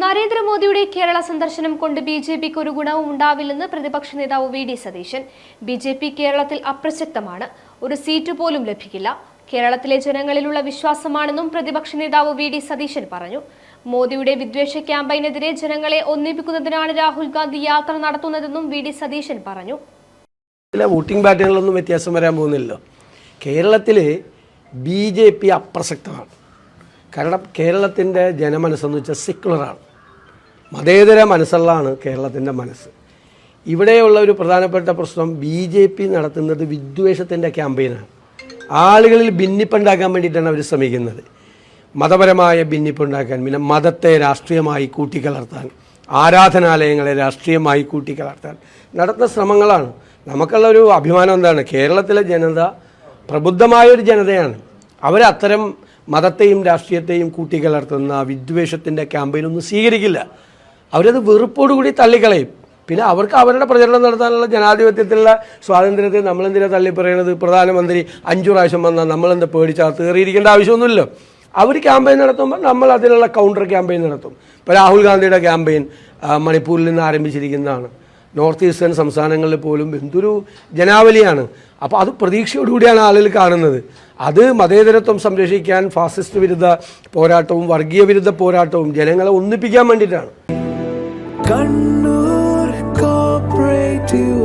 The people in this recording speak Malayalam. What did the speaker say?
നരേന്ദ്രമോദിയുടെ കേരള സന്ദർശനം കൊണ്ട് ബി ജെ പിക്ക് ഒരു ഗുണവും ഉണ്ടാവില്ലെന്ന് പ്രതിപക്ഷ നേതാവ് V D Satheesan. B J P കേരളത്തിൽ അപ്രസക്തമാണ്. ഒരു സീറ്റ് പോലും ലഭിക്കില്ല. കേരളത്തിലെ ജനങ്ങളിലുള്ള വിശ്വാസമാണെന്നും പ്രതിപക്ഷ നേതാവ് വി ഡി സതീശൻ പറഞ്ഞു. മോദിയുടെ വിദ്വേഷ ക്യാമ്പയിനെതിരെ ജനങ്ങളെ ഒന്നിപ്പിക്കുന്നതിനാണ് രാഹുൽ ഗാന്ധി യാത്ര നടത്തുന്നതെന്നും വി ഡി സതീശൻ പറഞ്ഞു. വോട്ടിംഗ് പാറ്റേണിലൊന്നും വ്യത്യാസം വരാൻ പോകുന്നില്ലല്ലോ. കേരളത്തിൽ ബി ജെ പി അപ്രസക്തമാണ്. കാരണം കേരളത്തിന്റെ ജനമനസ്സെന്ന് വെച്ചാൽ സെക്കുലറാണ് മതേതര മനസ്സുള്ളതാണ് കേരളത്തിന്റെ മനസ്സ്. ഇവിടെയുള്ള ഒരു പ്രധാനപ്പെട്ട പ്രശ്നം ബി ജെ പി നടത്തുന്നത് വിദ്വേഷത്തിന്റെ ക്യാമ്പയിനാണ്. ആളുകളിൽ ഭിന്നിപ്പുണ്ടാക്കാൻ വേണ്ടിയിട്ടാണ് അവർ ശ്രമിക്കുന്നത്. മതപരമായ ഭിന്നിപ്പുണ്ടാക്കാൻ പിന്നെ മതത്തെ രാഷ്ട്രീയമായി കൂട്ടിക്കലർത്താൻ ആരാധനാലയങ്ങളെ രാഷ്ട്രീയമായി കൂട്ടിക്കലർത്താൻ നടത്തുന്ന ശ്രമങ്ങളാണ്. നമുക്കുള്ള ഒരു അഭിമാനം എന്താണ്? കേരളത്തിലെ ജനത പ്രബുദ്ധമായ ഒരു ജനതയാണ് അവരത്തരം മതത്തെയും രാഷ്ട്രീയത്തെയും കൂട്ടിക്കലർത്തുന്ന വിദ്വേഷത്തിന്റെ ക്യാമ്പയിനൊന്നും സ്വീകരിക്കില്ല. അവരത് വെറുപ്പോടുകൂടി തള്ളിക്കളയും. പിന്നെ അവർക്ക് അവരുടെ പ്രചരണം നടത്താനുള്ള ജനാധിപത്യത്തിലുള്ള സ്വാതന്ത്ര്യത്തെ നമ്മളെന്തിനാ തള്ളി പറയണത് പ്രധാനമന്ത്രി അഞ്ചു പ്രാവശ്യം വന്നാൽ നമ്മളെന്താ പേടിച്ചാൽ കയറിയിരിക്കേണ്ട ആവശ്യമൊന്നുമില്ലല്ലോ അവർ ക്യാമ്പയിൻ നടത്തുമ്പോൾ നമ്മൾ അതിനുള്ള കൗണ്ടർ ക്യാമ്പയിൻ നടത്തും. ഇപ്പോൾ രാഹുൽ ഗാന്ധിയുടെ ക്യാമ്പയിൻ മണിപ്പൂരിൽ നിന്ന് ആരംഭിച്ചിരിക്കുന്നതാണ്. നോർത്ത് ഈസ്റ്റേൺ സംസ്ഥാനങ്ങളിൽ പോലും എന്തൊരു ജനാവലിയാണ്. അപ്പോൾ അത് പ്രതീക്ഷയോടുകൂടിയാണ് ആളുകൾ കാണുന്നത്. അത് മതേതരത്വം സംരക്ഷിക്കാൻ ഫാസിസ്റ്റ് വിരുദ്ധ പോരാട്ടവും വർഗീയ വിരുദ്ധ പോരാട്ടവും ജനങ്ങളെ ഒന്നിപ്പിക്കാൻ വേണ്ടിയിട്ടാണ്. கண்ணூர் கோஆபரேட்டிவ்